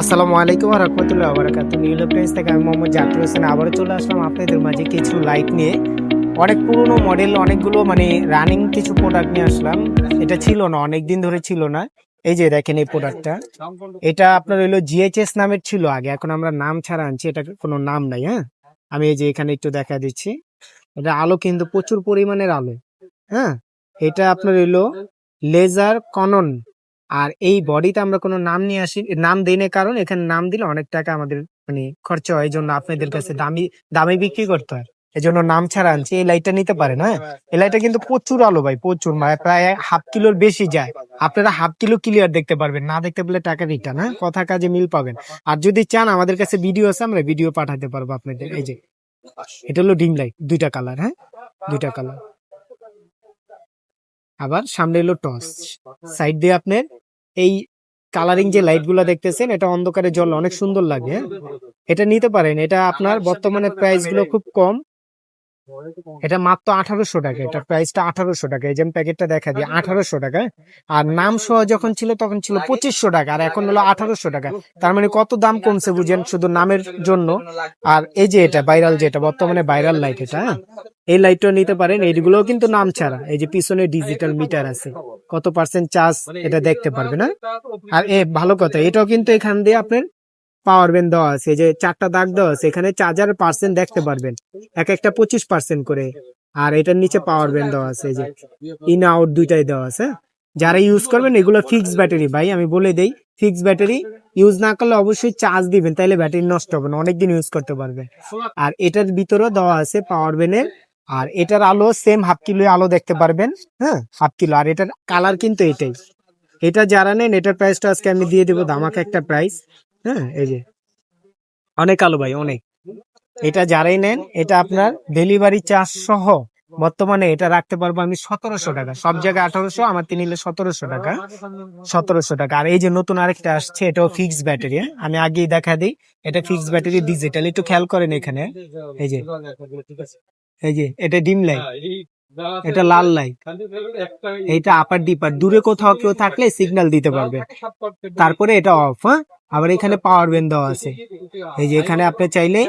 আসসালামু আলাইকুম রহমতুল্লাহ বারাকাতু নিউল প্লেস থেকে আমি মোহাম্মদ জাকির হোসেন। আবারও চলে আসলাম আপনাদের মাঝে কিছু লাইট নিয়ে। অনেক পুরনো মডেল অনেকগুলো মানে রানিং কিছু প্রোডাক্ট নিয়ে আসলাম। এটা ছিল না অনেক দিন ধরে ছিল না। এই যে দেখেন এই প্রোডাক্টটা এটা আপনার হইল জিএইচএস নামের ছিল আগে, এখন আমরা নাম ছাড়া আনছি, এটা কোনো নাম নাই হ্যাঁ? আমি এই যে এখানে একটু দেখা দিচ্ছি। এটা আলো কিন্তু প্রচুর পরিমাণের আলো হ্যাঁ? এটা আপনার হইল লেজার কনন আর এই বডিতে আমরা কোনো নাম নিয়ে আসি, নাম দেই না কারণ এখানে নাম দিলে অনেক টাকা আমাদের মানে খরচা হয় এই জন্য আপনাদের কাছে দামি, দামে বিক্রি করতে হয়। এই জন্য নাম ছাড়া আনছি, এই লাইটটা নিতে পারেন হ্যাঁ? এই লাইটটা কিন্তু প্রচুর আলো ভাই, প্রচুর মানে প্রায় হাফ কিলোর বেশি যায়। আপনারা হাফ কিলো ক্লিয়ার দেখতে পারবেন, না দেখতে পেলে টাকা রিটার্ন হ্যাঁ? কথা কাজে মিল পাবেন। আর যদি চান আমাদের কাছে ভিডিও আছে, আমরা ভিডিও পাঠাতে পারব আপনাদের, এই যে। এটা হলো ডিম লাইট দুইটা কালার হ্যাঁ? দুইটা কালার আবার সামনে এলো টস সাইড দিয়ে আপনার এই কালারিং যে লাইটগুলা দেখতেছেন এটা অন্ধকারে জল অনেক সুন্দর লাগে। হ্যাঁ? এটা নিতে পারেন। এটা আপনার বর্তমানে প্রাইসগুলো খুব কম। এটা মাত্র আঠারোশো টাকা এটা প্রাইসটা আঠারোশো টাকা। এই যে প্যাকেটটা দেখা দিই, আঠারোশো টাকা আর নাম সহ যখন ছিল তখন ছিল পঁচিশশো টাকা, আর এখন হলো আঠারোশো টাকা। তার মানে কত দাম কমছে বুঝেন? শুধু নামের জন্য। আর এই যে এটা ভাইরাল যেটা বর্তমানে ভাইরাল লাইট এটা হ্যাঁ? এই লাইটটা নিতে পারেন, এইগুলোও কিন্তু নাম ছাড়া। এই যে পিছনে ডিজিটাল মিটার আছে। কত পার্সেন্ট চার্জ এটা দেখতে পারবেন হ্যাঁ? আর এ, ভালো কথা, এটাও কিন্তু এখান দিয়ে আপনার পাওয়ার দেওয়া আছে, যে চারটা দাগ দেওয়া আছে, এখানে চার্জার পার্সেন্ট দেখতে পারবেন। এক একটা পঁচিশ পার্সেন্ট করে। আর এটার নিচে পাওয়ার ব্যাংক দেওয়া আছে, যে ইন আউট দুইটাই দেওয়া আছে। যারা ইউজ করবেন, এগুলো ফিক্স ব্যাটারি ভাই, আমি বলে দেই ফিক্স ব্যাটারি ইউজ না করলে অবশ্যই চার্জ দিবেন, তাইলে ব্যাটারি নষ্ট হবে না, অনেকদিন ইউজ করতে পারবে আর এটার ভিতরেও দেওয়া আছে পাওয়ার ব্যানের আর এটার আলো সেম হাফ কিলো আলো দেখতে পারবেন হ্যাঁ হাফ কিলো আর এটার কালার কিন্তু এটাই। এটা যারা নেন, এটার প্রাইসটা আজকে আমি দিয়ে দেবো, ধামাকা একটা প্রাইস হ্যাঁ এই যে। অনেক আলো ভাই, অনেক। এটা যারাই নেন, এটা আপনার ডেলিভারি চার্জ সহ বর্তমানে এটা রাখতে পারব আমি সতেরোশো টাকা। সব জায়গায় আঠারোশো, আমার তিনি নিলে সতেরোশো টাকা। সতেরোশো টাকা। আর এই যে নতুন আরেকটা আসছে, এটাও ফিক্স ব্যাটারি আমি আগেই দেখা দিই, এটা ফিক্স ব্যাটারি ডিজিটাল একটু খেয়াল করেন এখানে। এই যে এই যে, এটা ডিম লাইট এটা লাল লাইট এইটা আপার ডিপার দূরে কোথাও কেউ থাকলে সিগন্যাল দিতে পারবে। তারপরে এটা অফ হ্যাঁ? আবার এখানে পাওয়ার ব্যাংক দেওয়া আছে। এই যে এখানে আপনি চাইলে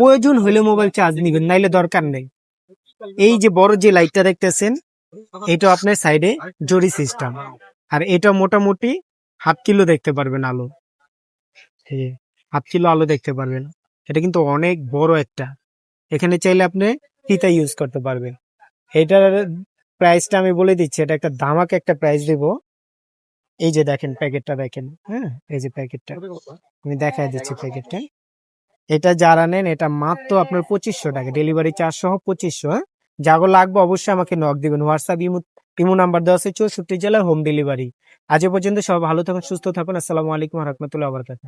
প্রয়োজন হলে মোবাইল চার্জ নিবেন, নাইলে দরকার নেই। এই যে বড় যে লাইটটা দেখতেছেন, এটা আপনার সাইডে জরি সিস্টেম আর এটা মোটামুটি হাফ কিলো দেখতে পারবেন আলো। হাফ কিলো আলো দেখতে পারবেন। এটা কিন্তু অনেক বড় একটা। এখানে চাইলে আপনি ফিতা ইউজ করতে পারবেন। এটার প্রাইসটা আমি বলে দিচ্ছি, এটা একটা ধামাক একটা প্রাইস দেব। এই যে দেখেন প্যাকেটটা দেখেন হ্যাঁ? এই যে প্যাকেটটা। আমি দেখাই দিচ্ছি প্যাকেটটা। এটা যারা নেন এটা মাত্র আপনার পঁচিশশো টাকা। ডেলিভারি চার্জ সহ পঁচিশশো হ্যাঁ? যাগো লাগবে অবশ্যই আমাকে নক দিবেন। হোয়াটসঅ্যাপ ইমু ইমো নাম্বার দেওয়া আছে চৌষট্টি জেলায় হোম ডেলিভারি আজ পর্যন্ত সব ভালো থাকুন সুস্থ থাকুন। আসসালামু আলাইকুম রহমতুল্লাহ বরকাত